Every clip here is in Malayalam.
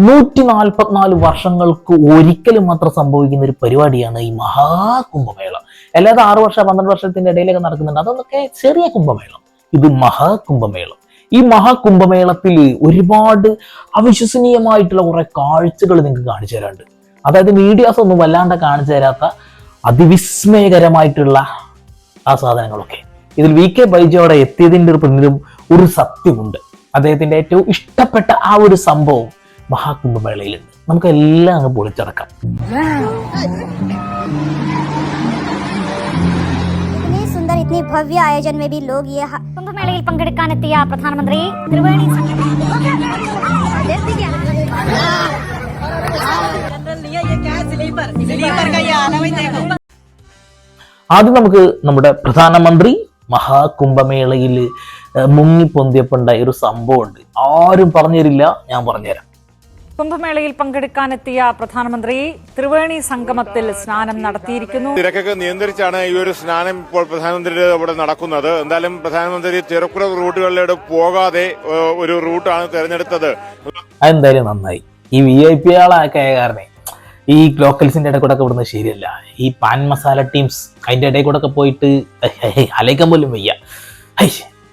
നൂറ്റി നാൽപ്പത്തിനാല് വർഷങ്ങൾക്ക് ഒരിക്കലും മാത്രം സംഭവിക്കുന്ന ഒരു പരിപാടിയാണ് ഈ മഹാകുംഭമേള. അല്ലാതെ ആറ് വർഷം പന്ത്രണ്ട് വർഷത്തിന്റെ ഇടയിലൊക്കെ നടക്കുന്നുണ്ട്. അതൊന്നൊക്കെ ചെറിയ കുംഭമേളം. ഇത് മഹാകുംഭമേളം. ഈ മഹാകുംഭമേളത്തിൽ ഒരുപാട് അവിശ്വസനീയമായിട്ടുള്ള കുറെ കാഴ്ചകൾ നിങ്ങൾക്ക് കാണിച്ചു തരാറുണ്ട് അതായത് മീഡിയാസ് ഒന്നും വല്ലാണ്ട് കാണിച്ചു തരാത്ത അതിവിസ്മയകരമായിട്ടുള്ള ആ സാധനങ്ങളൊക്കെ. ഇതിൽ വി കെ ബൈജോടെ എത്തിയതിന്റെ ഒരു പിന്നിലും ഒരു സത്യമുണ്ട്. അദ്ദേഹത്തിന്റെ ഏറ്റവും ഇഷ്ടപ്പെട്ട ആ ഒരു സംഭവം മഹാകുംഭമേളയിലുണ്ട്. നമുക്ക് എല്ലാം അങ്ങ് പൊളിച്ചടക്കാം. ഇത്തനി ഭവ്യ ആയോജന മേ ബി ലോഗ് യേ കുംഭമേളയിൽ പങ്കെടുക്കാനെത്തിയ പ്രധാനമന്ത്രി ത്രിവേണി ആദ്യം നമുക്ക് നമ്മുടെ പ്രധാനമന്ത്രി മഹാകുംഭമേളയിൽ മുങ്ങിപ്പൊന്തിയപ്പോൾ ഉണ്ടായ ഒരു സംഭവമുണ്ട്. ആരും പറഞ്ഞുതരില്ല ഞാൻ പറഞ്ഞുതരാം. കുംഭമേളയിൽ പങ്കെടുക്കാനെത്തിയ പ്രധാനമന്ത്രി ത്രിവേണി സംഗമത്തിൽ സ്നാനം നടത്തിയിരിക്കുന്നു. തിരക്കൊക്കെ നിയന്ത്രിച്ചാണ് ഈ ഒരു സ്നാനം ഇപ്പോൾ പ്രധാനമന്ത്രിയുടെ അവിടെ നടക്കുന്നത്. എന്തായാലും പ്രധാനമന്ത്രി തിരക്കുറവ് റൂട്ടുകളിലൂടെ പോകാതെ ഒരു റൂട്ടാണ് തിരഞ്ഞെടുത്തത്. അതെന്തായാലും നന്നായി. ഈ വി ഐ പി ആളൊക്കെ കാരണം ഈ ലോക്കൽസിന്റെ ഇടയിൽ കൂടെ വിടുന്നത് ശരിയല്ല. ഈ പാൻ മസാല ടീംസ് അതിന്റെ ഇടയിൽ കൂടെ ഒക്കെ പോയിട്ട് അലയിക്കാൻ പോലും വയ്യ.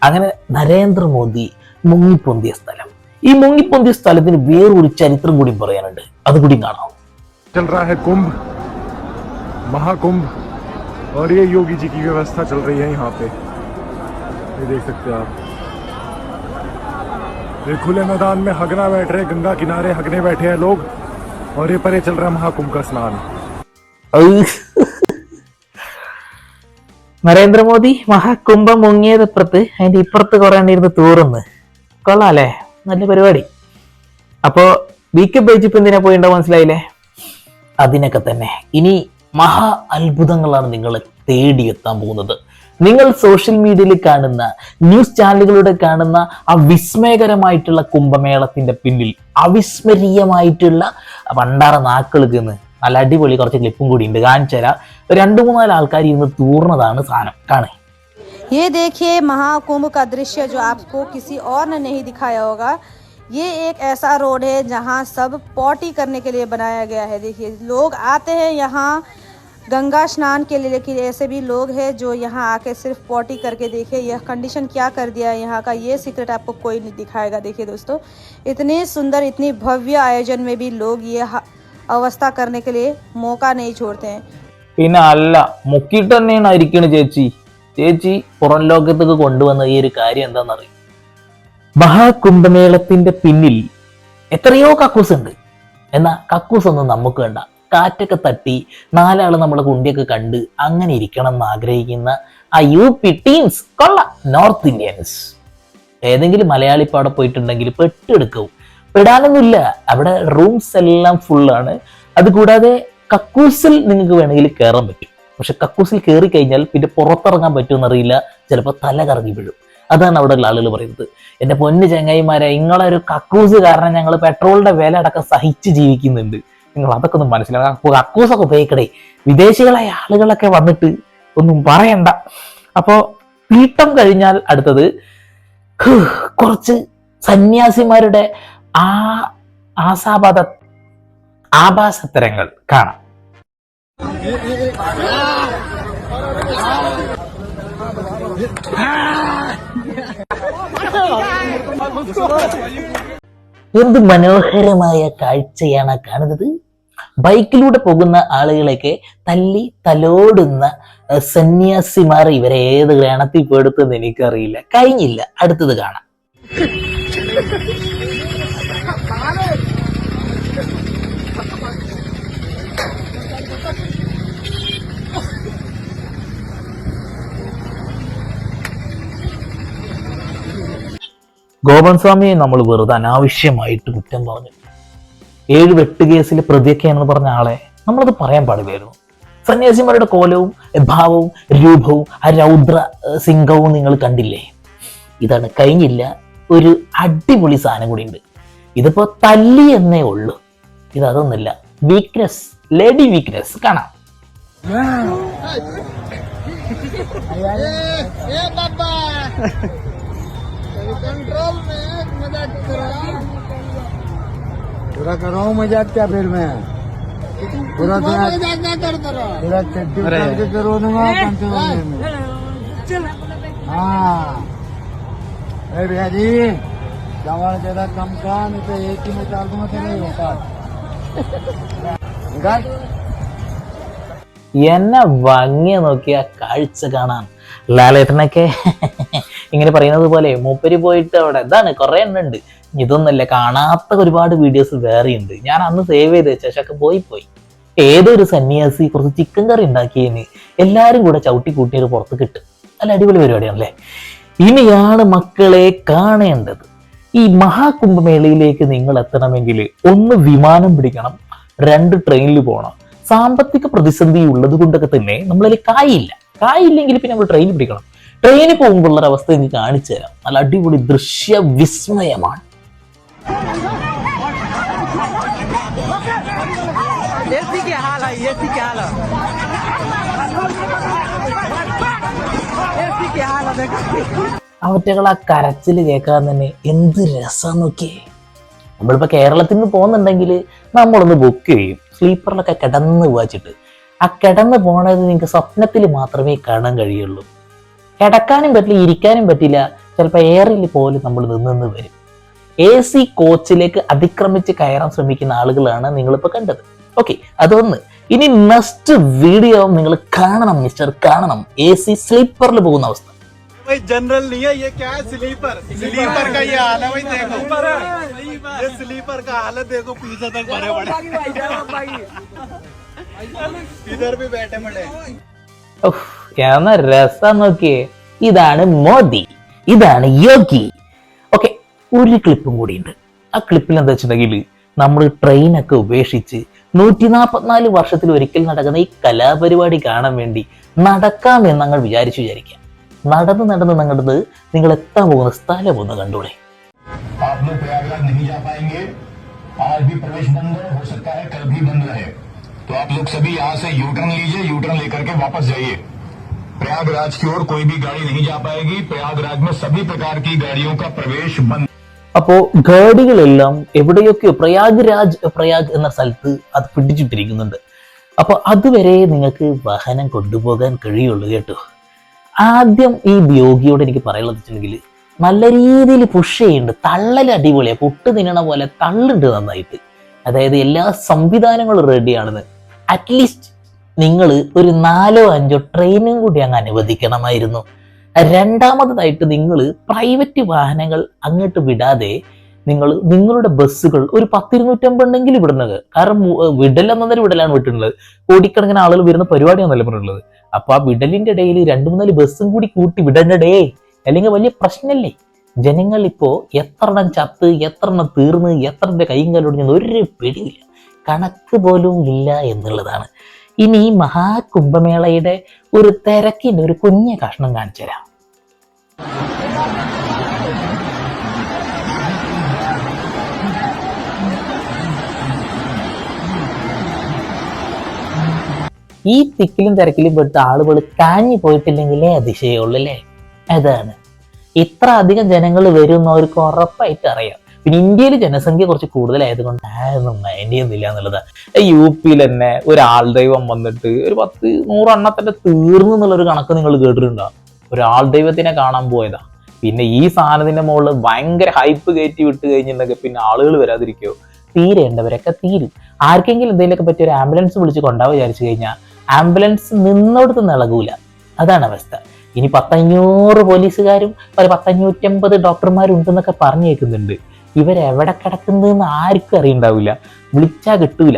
അങ്ങനെ നരേന്ദ്രമോദി മുങ്ങിപ്പൊന്തിയ സ്ഥലം. ഈ മുങ്ങിപ്പൊന്തിയ സ്ഥലത്തിന് വേറൊരു ചരിത്രം കൂടി പറയാനുണ്ട് അത് കൂടി കാണാം चल रहा है कुंभ महाकुंभ और ये योगी जी की व्यवस्था चल रही है यहाँ पे ये देख सकते हैं आप ये खुले मैदान में हगना बैठ रहे गंगा किनारे हगने बैठे हैं लोग और ये परे चल रहा है महाकुंभ का स्नान അത് നരേന്ദ്രമോദി മഹാകുംഭം മുങ്ങിയതിപ്പുറത്ത് അതിന്റെ ഇപ്പുറത്ത് കുറെ ഇരുന്ന് തൂറുന്ന് കൊള്ളാല്ലേ നല്ല പരിപാടി. അപ്പോ വി കെ ബൈജിപ്പ് എന്തിനാ പോയിണ്ടോ മനസ്സിലായില്ലേ? അതിനൊക്കെ തന്നെ. ഇനി മഹാ അത്ഭുതങ്ങളാണ് നിങ്ങളെ തേടിയെത്താൻ പോകുന്നത്. നിങ്ങൾ സോഷ്യൽ മീഡിയയിൽ കാണുന്ന ന്യൂസ് ചാനലുകളിലൂടെ കാണുന്ന ആ വിസ്മയകരമായിട്ടുള്ള കുംഭമേളത്തിന്റെ പിന്നിൽ അവിസ്മരീയമായിട്ടുള്ള പണ്ടാറ നാക്കൾക്ക് നല്ല അടിപൊളി കുറച്ച് ക്ലിപ്പും കൂടി ഉണ്ട്. കാണിച്ചു തരാം രണ്ടു മൂന്നാൽ ആൾക്കാർ ഇരുന്ന് തൂർന്നതാണ് സാധനം. കാണേ ये देखिए महाकुंभ का दृश्य जो आपको किसी और ने नहीं दिखाया होगा ये एक ऐसा रोड है जहाँ सब पॉटी करने के लिए बनाया गया है देखिए लोग आते हैं यहाँ गंगा स्नान के लिए लेकिन ऐसे भी लोग हैं जो यहाँ आके सिर्फ पॉटी करके देखिए यह कंडीशन क्या कर दिया है यहाँ का ये सीक्रेट आपको कोई नहीं दिखाएगा देखिए दोस्तों इतनी सुंदर इतनी भव्य आयोजन में भी लोग ये ह- अवस्था करने के लिए मौका नहीं छोड़ते हैं പിന്നെ അല്ല മുക്കിയിട്ട് തന്നെയാണ് ഇരിക്കണ ചേച്ചി ചേച്ചി പുറം ലോകത്തേക്ക് കൊണ്ടുവന്ന ഈ ഒരു കാര്യം എന്താണെന്നറിയും? മഹാകുംഭമേളത്തിന്റെ പിന്നിൽ എത്രയോ കക്കൂസ് ഉണ്ട്. എന്നാ കക്കൂസ് ഒന്നും നമുക്ക് വേണ്ട. കാറ്റൊക്കെ തട്ടി നാലാൾ നമ്മളെ കുണ്ടിയൊക്കെ കണ്ട് അങ്ങനെ ഇരിക്കണം എന്ന് ആഗ്രഹിക്കുന്ന ആ യു പി ടീംസ് കൊള്ള നോർത്ത് ഇന്ത്യൻസ്. ഏതെങ്കിലും മലയാളി പാടെ പോയിട്ടുണ്ടെങ്കിൽ പെട്ടെടുക്കും. പെടാനൊന്നുമില്ല. അവിടെ റൂംസ് എല്ലാം ഫുള്ളാണ് അതുകൂടാതെ കക്കൂസിൽ നിങ്ങൾക്ക് വേണമെങ്കിൽ കയറാൻ പറ്റും. പക്ഷെ കക്കൂസിൽ കയറി കഴിഞ്ഞാൽ പിന്നെ പുറത്തിറങ്ങാൻ പറ്റുമെന്നറിയില്ല. ചിലപ്പോൾ തല കറങ്ങി വീഴും. അതാണ് അവിടെ ഉള്ള ആളുകൾ പറയുന്നത്. എന്റെ പൊന്ന് ചങ്ങായിമാരെ നിങ്ങളൊരു കക്കൂസ് കാരണം ഞങ്ങൾ പെട്രോളിന്റെ വില അടക്കം സഹിച്ച് ജീവിക്കുന്നുണ്ട്. നിങ്ങൾ അതൊക്കെ ഒന്ന് മനസ്സിലാക്കുക കക്കൂസൊക്കെ ഉപയോഗിക്കണേ. വിദേശികളായ ആളുകളൊക്കെ വന്നിട്ട് ഒന്നും പറയണ്ട. അപ്പോ പീട്ടം കഴിഞ്ഞാൽ അടുത്തത് കുറച്ച് സന്യാസിമാരുടെ ആ ആസാപാത ആഭാസത്തരങ്ങൾ കാണാം. എന്ത് മനോഹരമായ കാഴ്ചയാണ് കാണുന്നത്? ബൈക്കിലൂടെ പോകുന്ന ആളുകളെയൊക്കെ തല്ലി തലോടുന്ന സന്യാസിമാർ ഇവരെ ഏത് ഗ്രണത്തിൽ പെടുത്തുന്ന് എനിക്കറിയില്ല കഴിഞ്ഞില്ല. അടുത്തത് കാണാം. ഗോപൻ സ്വാമിയെ നമ്മൾ വെറുതെ അനാവശ്യമായിട്ട് കുറ്റം പറഞ്ഞു. ഏഴ് വെട്ട് കേസിലെ പ്രതിയൊക്കെയാണെന്ന് പറഞ്ഞ ആളെ നമ്മളത് പറയാൻ പാടില്ലായിരുന്നു. സന്യാസിമാരുടെ കോലവും ഭാവവും രൂപവും ആ രൗദ്ര സിംഗവും നിങ്ങൾ കണ്ടില്ലേ? ഇതാണ് കഴിഞ്ഞില്ല ഒരു അടിപൊളി സാധനം കൂടി ഉണ്ട് ഇതിപ്പോ തല്ലി എന്നേ ഉള്ളൂ. ഇത് അതൊന്നുമില്ല വീക്ക്നെസ് ലേഡി വീക്ക്നെസ് കാണാം पूरा कर रहा हूँ मजाक क्या फिर मैं पूरा तो पूरा चट्टी उतार के करो दूंगा पंचवल्ले में हाँ अरे भैया जी चावल ज्यादा कम का नहीं तो एक ही में डाल दूंगा तो नहीं होता निकाल എന്നെ ഭംഗിയ നോക്കിയ കാഴ്ച കാണാൻ ലാലേട്ടനൊക്കെ ഇങ്ങനെ പറയുന്നത് പോലെ മൂപ്പര് പോയിട്ട് അവിടെ ഇതാണ് കുറെ എണ്ണം ഉണ്ട്. ഇതൊന്നല്ല കാണാത്ത ഒരുപാട് വീഡിയോസ് വേറെ ഉണ്ട്. ഞാൻ അന്ന് സേവ് ചെയ്ത് വെച്ചൊക്കെ പോയി പോയി. ഏതൊരു സന്യാസി കുറച്ച് ചിക്കൻ കറി ഉണ്ടാക്കിയതിന് എല്ലാരും കൂടെ ചവിട്ടി കൂട്ടിയത് പുറത്ത് കിട്ടും. നല്ല അടിപൊളി പരിപാടിയാണല്ലേ? ഇനിയാണ് മക്കളെ കാണേണ്ടത്. ഈ മഹാകുംഭമേളയിലേക്ക് നിങ്ങൾ എത്തണമെങ്കിൽ ഒന്ന് വിമാനം പിടിക്കണം രണ്ട് ട്രെയിനിൽ പോകണം സാമ്പത്തിക പ്രതിസന്ധി ഉള്ളത് കൊണ്ടൊക്കെ തന്നെ നമ്മളതിൽ കായില്ല കായില്ലെങ്കിൽ പിന്നെ നമ്മൾ ട്രെയിൻ പിടിക്കണം. ട്രെയിനിൽ പോകുമ്പോഴുള്ള ഒരു അവസ്ഥ എനിക്ക് കാണിച്ചു തരാം. നല്ല അടിപൊളി ദൃശ്യ വിസ്മയമാണ് അവറ്റകൾ ആ കരച്ചിൽ കേൾക്കാൻ തന്നെ എന്ത് രസം നോക്കിയേ. നമ്മളിപ്പോ കേരളത്തിൽ നിന്ന് പോകുന്നുണ്ടെങ്കിൽ നമ്മളൊന്ന് ബുക്ക് ചെയ്യും. സ്ലീപ്പറിലൊക്കെ കിടന്ന് വാച്ചിട്ട്. ആ കിടന്ന് പോണത് നിങ്ങൾക്ക് സ്വപ്നത്തിൽ മാത്രമേ കാണാൻ കഴിയുള്ളൂ. കിടക്കാനും പറ്റില്ല ഇരിക്കാനും പറ്റില്ല ചിലപ്പോൾ എയറിൽ പോലും നമ്മൾ നിന്ന് നിന്ന് വരും എ സി കോച്ചിലേക്ക് അതിക്രമിച്ച് കയറാൻ ശ്രമിക്കുന്ന ആളുകളാണ് നിങ്ങളിപ്പോൾ കണ്ടത് ഓക്കെ അതൊന്ന് ഇനി നെക്സ്റ്റ് വീഡിയോ നിങ്ങൾ കാണണം മിസ്റ്റർ കാണണം എ സി സ്ലീപ്പറിൽ പോകുന്ന അവസ്ഥ भाई जनरल नहीं है ये क्या है स्लीपर स्लीपर का ये हाल है भाई देखो ये स्लीपर का हालत देखो पीछे तक भरे पड़े इधर भी बैठे पड़े ഉഫ്, എന്ന രസം നോക്കിയേ ഇതാണ് മോദി ഇതാണ് യോഗി ഓക്കെ ഒരു ക്ലിപ്പും കൂടിയുണ്ട് ആ ക്ലിപ്പിൽ എന്താ വെച്ചിട്ടുണ്ടെങ്കിൽ നമ്മൾ ട്രെയിനൊക്കെ ഉപേക്ഷിച്ച് നൂറ്റി നാൽപ്പത്തിനാല് വർഷത്തിൽ ഒരിക്കൽ നടക്കുന്ന ഈ കലാപരിപാടി കാണാൻ വേണ്ടി നടക്കാമെന്ന് ഞങ്ങൾ വിചാരിച്ചു വിചാരിക്കാം നടന്ന് നടന്ന് നടന്ന് നിങ്ങൾ എത്താൻ പോകുന്ന സ്ഥലം ഒന്ന് കണ്ടൂടെ आप लोग प्रयागराज नहीं जा पाएंगे आज भी प्रवेश बंद है हो सकता है कल भी बंद रहे तो आप लोग सभी यहाँ से यू टर्न लीजिए यू टर्न लेकर के वापस जाइए प्रयागराज की ओर कोई भी गाड़ी नहीं जा पाएगी प्रयागराज में सभी प्रकार की गाड़ियों का प्रवेश बंद അപ്പോ ഗാഡികളെല്ലാം എവിടെയൊക്കെയോ പ്രയാഗ് രാജ് പ്രയാഗ് എന്ന സ്ഥലത്ത് അത് പിടിച്ചിട്ടിരിക്കുന്നുണ്ട് അപ്പൊ അതുവരെ നിങ്ങൾക്ക് വാഹനം കൊണ്ടുപോകാൻ കഴിയുള്ളൂ കേട്ടോ ആദ്യം ഈ യോഗിയോട് എനിക്ക് പറയാനുള്ളത് വെച്ചിട്ടുണ്ടെങ്കിൽ നല്ല രീതിയിൽ പുഷ് ചെയ്യുന്നുണ്ട് തള്ളൽ അടിപൊളിയാണ് പുട്ട് തിന്നണ പോലെ തള്ളുണ്ട് നന്നായിട്ട് അതായത് എല്ലാ സംവിധാനങ്ങളും റെഡിയാണെന്ന് അറ്റ്ലീസ്റ്റ് നിങ്ങൾ ഒരു നാലോ അഞ്ചോ ട്രെയിനും കൂടി അങ്ങ് അനുവദിക്കണമായിരുന്നു. രണ്ടാമതായിട്ട് നിങ്ങൾ പ്രൈവറ്റ് വാഹനങ്ങൾ അങ്ങോട്ട് വിടാതെ നിങ്ങൾ നിങ്ങളുടെ ബസ്സുകൾ ഒരു പത്തിരുന്നൂറ്റമ്പതെങ്കിലും വിടുന്നത് കാരണം വിടൽ വിടലെന്നൊരു വിടലാണ് വിട്ടിട്ടുള്ളത്. കോടിക്കണക്കിന് ആളുകൾ വരുന്ന പരിപാടിയാണല്ലോ പറഞ്ഞിട്ടുള്ളത്. അപ്പൊ ആ വിടലിന്റെ ഇടയിൽ രണ്ടു മൂന്നാൽ ബസ്സും കൂടി കൂട്ടി വിടണ്ടേ? അല്ലെങ്കിൽ വലിയ പ്രശ്നമല്ലേ ജനങ്ങൾ ഇപ്പോ എത്ര എണ്ണം ചത്ത് എത്ര എണ്ണം തീർന്ന് എത്ര കൈയും കാലൊടിഞ്ഞെന്ന് ഒരു പിടിയില്ല കണക്ക് പോലും ഇല്ല എന്നുള്ളതാണ്. ഇനി ഈ മഹാകുംഭമേളയുടെ ഒരു തിരക്കിന്റെ ഒരു കുഞ്ഞ കഷ്ണം കാണിച്ചു തരാം. ഈ തിക്കിലും തിരക്കിലും പെടുത്ത ആളുകൾ കാഞ്ഞു പോയിട്ടില്ലെങ്കിലേ അതിശയമുള്ളൂ അല്ലേ? അതാണ്. ഇത്ര അധികം ജനങ്ങൾ വരുന്നവർക്ക് ഉറപ്പായിട്ട് അറിയാം. പിന്നെ ഇന്ത്യയിൽ ജനസംഖ്യ കുറച്ച് കൂടുതലായതുകൊണ്ട് കൊണ്ടായിരുന്നു മൈൻഡ് ചെയ്യുന്നില്ല എന്നുള്ളത്. യു പിയിൽ തന്നെ ഒരു ദൈവം വന്നിട്ട് ഒരു പത്ത് നൂറെണ്ണത്തിന്റെ തീർന്നു എന്നുള്ളൊരു കണക്ക് നിങ്ങൾ കേട്ടിട്ടുണ്ടോ? ഒരു ദൈവത്തിനെ കാണാൻ പോയതാ. പിന്നെ ഈ സാധനത്തിന്റെ മുകളിൽ ഭയങ്കര ഹൈപ്പ് കയറ്റി വിട്ട് കഴിഞ്ഞിട്ടുണ്ടെങ്കിൽ പിന്നെ ആളുകൾ വരാതിരിക്കോ തീരേണ്ടവരൊക്കെ തീരും. ആർക്കെങ്കിലും എന്തെങ്കിലുമൊക്കെ പറ്റിയ ഒരു ആംബുലൻസ് വിളിച്ച് കൊണ്ടാ വിചാരിച്ചു കഴിഞ്ഞാൽ ആംബുലൻസ് നിന്നോടത്ത് നിളകൂല അതാണ് അവസ്ഥ. ഇനി പത്തഞ്ഞൂറ് പോലീസുകാരും ഒരു പത്തഞ്ഞൂറ്റമ്പത് ഡോക്ടർമാരും ഉണ്ടെന്നൊക്കെ പറഞ്ഞു കേൾക്കുന്നുണ്ട് ഇവരെവിടെ കിടക്കുന്നതെന്ന് ആർക്കും അറിയണ്ടാവില്ല. വിളിച്ചാൽ കിട്ടൂല.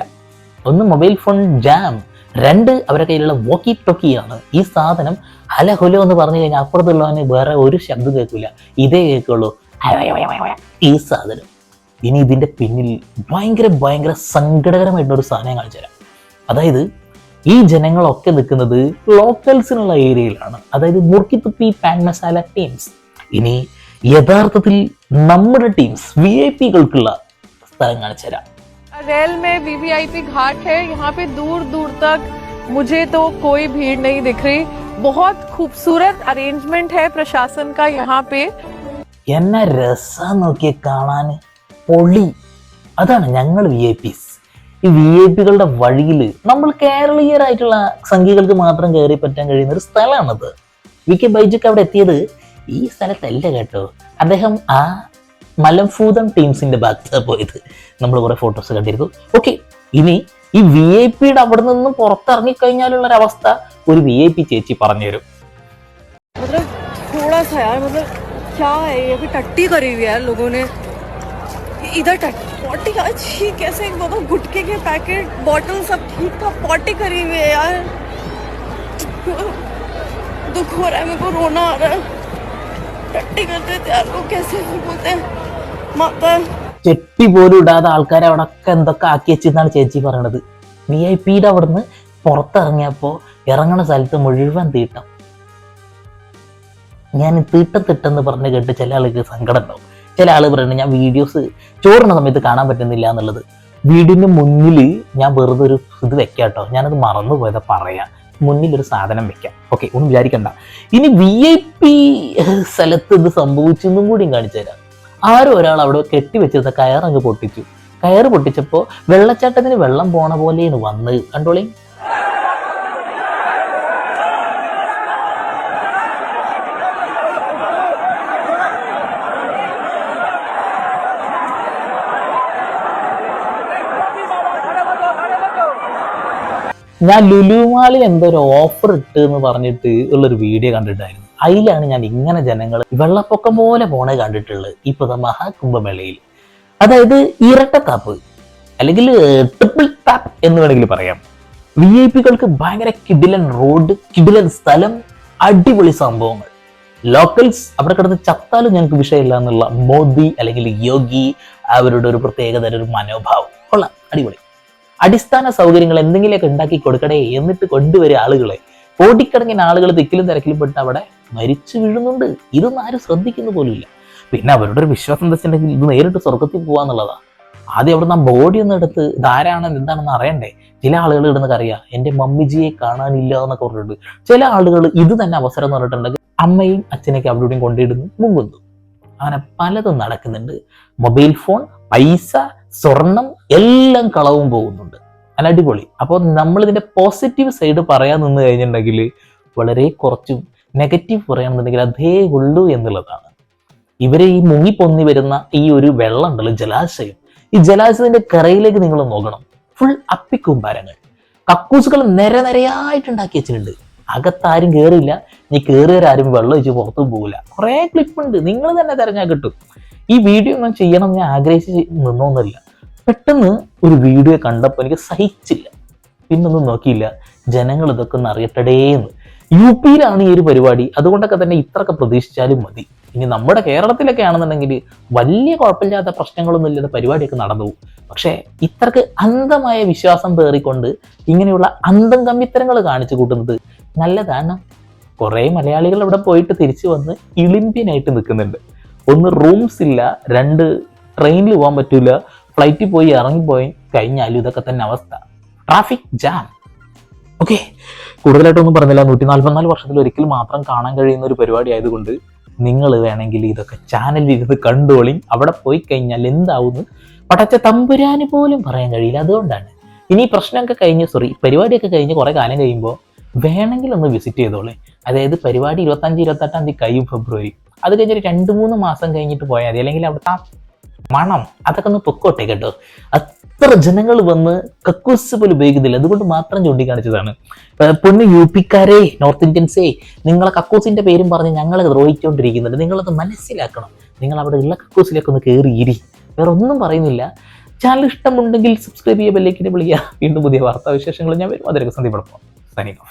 ഒന്ന് മൊബൈൽ ഫോൺ ജാം. രണ്ട് അവരുടെ കയ്യിലുള്ള വോക്കി ടോക്കിയാണ് ഈ സാധനം ഹല ഹുലോ എന്ന് പറഞ്ഞു കഴിഞ്ഞാൽ അപ്പുറത്തുള്ളവന് വേറെ ഒരു ശബ്ദം കേൾക്കില്ല ഇതേ കേൾക്കുള്ളൂ. ഈ സാധനം. ഇനി ഇതിന്റെ പിന്നിൽ ഭയങ്കര ഭയങ്കര സങ്കടകരമായിട്ടുള്ള ഒരു സാധനം കാണിച്ചു തരാം. അതായത് ഈ ജനങ്ങളൊക്കെ നിൽക്കുന്നത് ലോക്കൽസിനുള്ള ഏരിയയിലാണ് അതായത് മുറുക്കിത്തുപ്പി പാൻ മസാല ടീംസ് ഇനി യഥാർത്ഥത്തിൽ നമ്മുടെ ടീംസ് വി ഐ പികൾക്കുള്ള സ്ഥലം കാണിച്ചു തരാം रेल में वीवीआईपी घाट है यहाँ पे दूर दूर तक मुझे तो कोई भीड़ नहीं दिख रही बहुत खूबसूरत अरेंजमेंट है प्रशासन का यहाँ पे എന്നെ രസം നോക്കി കാണാൻ പൊളി അതാണ് ഞങ്ങൾ വി ഐ പിസ് ഈ വി ഐ പികളുടെ വഴിയിൽ നമ്മൾ കേരളീയരായിട്ടുള്ള സംഘികൾക്ക് മാത്രം കയറി പറ്റാൻ കഴിയുന്ന ഒരു സ്ഥലമാണത് വി കെ ബൈജുക്ക് അവിടെ എത്തിയത് ഈ സ്ഥലത്തല്ല കേട്ടോ അദ്ദേഹം ആ മലംഫൂതം ടീംസിന്റെ ഭാഗത്താണ് പോയത് നമ്മൾ കുറെ ഫോട്ടോസ് കണ്ടിരുന്നു ഓക്കെ ഇനി ഈ വി ഐ പിയുടെ അവിടെ നിന്നും പുറത്തിറങ്ങി കഴിഞ്ഞാലുള്ള ഒരു അവസ്ഥ ഒരു വി ഐ പി ചേച്ചി പറഞ്ഞുതരും मतलब थोड़ा सा यार मतलब क्या है ये भी टट्टी करी हुई है यार लोगों ने इधर टट पॉटी का छी कैसे मतलब गुटके के पैकेट बॉटल सब ठीक था पॉटी करी हुई है यार दुख हो रहा है मेरे को रोना आ रहा है ചെട്ടി പോലും ഇടാതെ ആൾക്കാരെ അവിടെ ഒക്കെ എന്തൊക്കെ ആക്കി വെച്ചെന്നാണ് ചേച്ചി പറയണത്. വി ഐ പിയുടെ അവിടുന്ന് പുറത്തിറങ്ങിയപ്പോൾ ഇറങ്ങണ സ്ഥലത്ത് മുഴുവൻ തീട്ടം. ഞാൻ തീട്ടം തിട്ടെന്ന് പറഞ്ഞ് കേട്ട് ചില ആൾക്ക് സങ്കടം ഉണ്ടാവും. ചില ആൾ പറയുന്നത് ഞാൻ വീഡിയോസ് ചോറിന സമയത്ത് കാണാൻ പറ്റുന്നില്ല എന്നുള്ളത്. വീടിന് മുന്നിൽ ഞാൻ വെറുതെ ഒരു ഇത് വെക്കാം കേട്ടോ ഞാനത് മറന്നു പോയത് പറയാം മുന്നിൽ ഒരു സാധനം വെക്കാം. ഓക്കെ ഒന്നും വിചാരിക്കണ്ട. ഇനി വി ഐ പി സ്ഥലത്ത് ഇത് സംഭവിച്ചെന്നും കൂടിയും കാണിച്ചു തരാം. ആരോ ഒരാൾ അവിടെ കെട്ടിവെച്ചിരുന്ന കയറങ്ങ് പൊട്ടിച്ചു. കയറ് പൊട്ടിച്ചപ്പോൾ വെള്ളച്ചാട്ടത്തിന് വെള്ളം പോണ പോലെയാണ് വന്ന് കണ്ടോളി? ഞാൻ ലുലുമാളിൽ എന്തോ ഒരു ഓഫർ ഇട്ട് എന്ന് പറഞ്ഞിട്ട് ഉള്ളൊരു വീഡിയോ കണ്ടിട്ടായിരുന്നു അതിലാണ് ഞാൻ ഇങ്ങനെ ജനങ്ങൾ വെള്ളപ്പൊക്കം പോലെ പോണേ കണ്ടിട്ടുള്ളത് ഇപ്പോഴത്തെ മഹാകുംഭമേളയിൽ. അതായത് ഇരട്ടത്താപ്പ് അല്ലെങ്കിൽ ട്രിപ്പിൾ ടാപ്പ് എന്ന് വേണമെങ്കിൽ പറയാം. വി ഐ പികൾക്ക് ഭയങ്കര കിഡിലൻ റോഡ് കിഡിലൻ സ്ഥലം അടിപൊളി സംഭവങ്ങൾ. ലോക്കൽസ് അവിടെ കിടന്ന് ചത്താലും ഞങ്ങൾക്ക് വിഷയമില്ല എന്നുള്ള മോദി അല്ലെങ്കിൽ യോഗി അവരുടെ ഒരു പ്രത്യേകതരം ഒരു മനോഭാവം. കൊള്ളാം അടിപൊളി. അടിസ്ഥാന സൗകര്യങ്ങൾ എന്തെങ്കിലുമൊക്കെ ഉണ്ടാക്കി കൊടുക്കണേ എന്നിട്ട് കൊണ്ടുവരിക ആളുകളെ. കോടിക്കണക്കിന് ആളുകൾ തിക്കിലും തിരക്കിലും പെട്ട് അവിടെ മരിച്ചു വീഴുന്നുണ്ട്. ഇതൊന്നും ആരും ശ്രദ്ധിക്കുന്ന പോലുമില്ല. പിന്നെ അവരുടെ ഒരു വിശ്വാസം എന്താ വെച്ചിട്ടുണ്ടെങ്കിൽ ഇത് നേരിട്ട് സ്വർഗത്തിൽ പോകാന്നുള്ളതാണ് ആദ്യം അവിടെ നാം ബോഡി ഒന്ന് എടുത്ത് ഇതാരാണെന്ന് എന്താണെന്ന് അറിയണ്ടേ? ചില ആളുകൾ ഇടുന്നൊക്കെ അറിയാം എന്റെ മമ്മിജിയെ കാണാനില്ല എന്നൊക്കെ പറഞ്ഞിട്ടുണ്ട്. ചില ആളുകൾ ഇത് തന്നെ അവസരം എന്ന് പറഞ്ഞിട്ടുണ്ടെങ്കിൽ അമ്മയും അച്ഛനൊക്കെ അവിടെയും കൊണ്ടിടുന്നു മുങ്ങുന്നു അങ്ങനെ പലതും നടക്കുന്നുണ്ട്. മൊബൈൽ ഫോൺ പൈസ സ്വർണം എല്ലാം കളവും പോകുന്നുണ്ട്. നല്ല അടിപൊളി. അപ്പോൾ നമ്മൾ ഇതിന്റെ പോസിറ്റീവ് സൈഡ് പറയാൻ നിന്ന് കഴിഞ്ഞിട്ടുണ്ടെങ്കിൽ വളരെ കുറച്ച് നെഗറ്റീവ് പറയാമെന്നുണ്ടെങ്കിൽ അതേ ഉള്ളൂ എന്നുള്ളതാണ്. ഇവരെ ഈ മുങ്ങി പൊന്നി വരുന്ന ഈ ഒരു വെള്ളം ഉണ്ടല്ലോ ജലാശയം. ഈ ജലാശയത്തിന്റെ കരയിലേക്ക് നിങ്ങൾ നോക്കണം. ഫുൾ അപ്പിക്കൂമ്പാരങ്ങൾ കക്കൂസുകൾ നിര നിരയായിട്ട് ഉണ്ടാക്കി വെച്ചിട്ടുണ്ട്. അകത്താരും കയറില്ല നീ കയറിയവരാരും വെള്ളം ഒഴിച്ച് പുറത്തും പോകില്ല കുറേ ക്ലിപ്പ് ഉണ്ട്. നിങ്ങൾ തന്നെ തിരഞ്ഞാൽ കിട്ടും. ഈ വീഡിയോ ഒന്നും ചെയ്യണം ഞാൻ ആഗ്രഹിച്ച് നിന്നൊന്നുമില്ല. പെട്ടെന്ന് ഒരു വീഡിയോ കണ്ടപ്പോൾ എനിക്ക് സഹിച്ചില്ല. പിന്നൊന്നും നോക്കിയില്ല. ജനങ്ങൾ ഇതൊക്കെ ഒന്ന് അറിയട്ടടേന്ന്. യു പിയിലാണ് ഈ ഒരു പരിപാടി. അതുകൊണ്ടൊക്കെ തന്നെ ഇത്രയൊക്കെ പ്രതീക്ഷിച്ചാലും മതി. ഇനി നമ്മുടെ കേരളത്തിലൊക്കെ ആണെന്നുണ്ടെങ്കിൽ വലിയ കുഴപ്പമില്ലാത്ത പ്രശ്നങ്ങളൊന്നും ഇല്ലാത്ത പരിപാടിയൊക്കെ നടന്നു പോകും. പക്ഷേ ഇത്രക്ക് അന്ധമായ വിശ്വാസം പേറിക്കൊണ്ട് ഇങ്ങനെയുള്ള അന്തം കമ്മിത്തരങ്ങൾ കാണിച്ചു കൂട്ടുന്നത് നല്ലതാണ്. കുറേ മലയാളികൾ ഇവിടെ പോയിട്ട് തിരിച്ചു വന്ന് ഇളിമ്പ്യനായിട്ട് നിൽക്കുന്നുണ്ട്. ഒന്ന് റൂംസ് ഇല്ല രണ്ട് ട്രെയിനിൽ പോകാൻ പറ്റില്ല ഫ്ലൈറ്റിൽ പോയി ഇറങ്ങിപ്പോയി കഴിഞ്ഞാലും ഇതൊക്കെ തന്നെ അവസ്ഥ. ട്രാഫിക് ജാം ഓക്കെ കൂടുതലായിട്ടൊന്നും പറഞ്ഞില്ല. നൂറ്റി നാൽപ്പത്തിനാല് വർഷത്തിൽ ഒരിക്കൽ മാത്രം കാണാൻ കഴിയുന്ന ഒരു പരിപാടി ആയതുകൊണ്ട് നിങ്ങൾ വേണമെങ്കിൽ ഇതൊക്കെ ചാനലിൽ ഇരുന്ന് കണ്ടോളി. അവിടെ പോയി കഴിഞ്ഞാൽ എന്താവും പടച്ച തമ്പുരാന് പോലും പറയാൻ കഴിയില്ല. അതുകൊണ്ടാണ്. ഇനി പ്രശ്നമൊക്കെ കഴിഞ്ഞ് സോറി പരിപാടിയൊക്കെ കഴിഞ്ഞ് കുറേ കാലം കഴിയുമ്പോൾ വേണമെങ്കിൽ ഒന്ന് വിസിറ്റ് ചെയ്തോളെ. അതായത് പരിപാടി ഇരുപത്തഞ്ച് ഇരുപത്തെട്ടാം തീയതി കഴിയും ഫെബ്രുവരി. അത് കഴിഞ്ഞൊരു രണ്ട് മൂന്ന് മാസം കഴിഞ്ഞിട്ട് പോയാൽ മതി. അല്ലെങ്കിൽ അവിടുത്തെ മണം അതൊക്കെ ഒന്ന് പൊക്കോട്ടെ കേട്ടോ. അത്ര ജനങ്ങൾ വന്ന് കക്കൂസ് പോലും ഉപയോഗിക്കുന്നില്ല. അതുകൊണ്ട് മാത്രം ചൂണ്ടിക്കാണിച്ചതാണ്. പൊന്ന് യു പിക്കാരെ നോർത്ത് ഇന്ത്യൻസേ നിങ്ങളെ കക്കൂസിന്റെ പേരും പറഞ്ഞ് ഞങ്ങളെ ദ്രോഹിച്ചുകൊണ്ടിരിക്കുന്നുണ്ട് നിങ്ങളത് മനസ്സിലാക്കണം. നിങ്ങൾ അവിടെ ഉള്ള കക്കൂസിലേക്ക് ഒന്ന് കയറി ഇരി വേറെ ഒന്നും പറയുന്നില്ല. ചാനൽ ഇഷ്ടമുണ്ടെങ്കിൽ സബ്സ്ക്രൈബ് ചെയ്യുക ബെല്ലേക്കിനെ വിളിക്കുക. വീണ്ടും പുതിയ വാർത്താവിശേഷങ്ങൾ ഞാൻ വരും അതിലേക്ക് 何が。